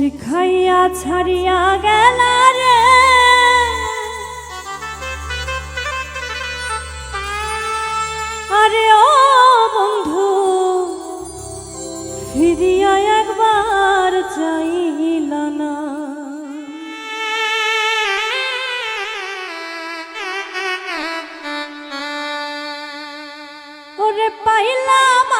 শিখাইয়া ছাড়িয়া গেল রে। আরে ও বন্ধু ফিরিয়া একবার চাইল না। ওরে পাইলাম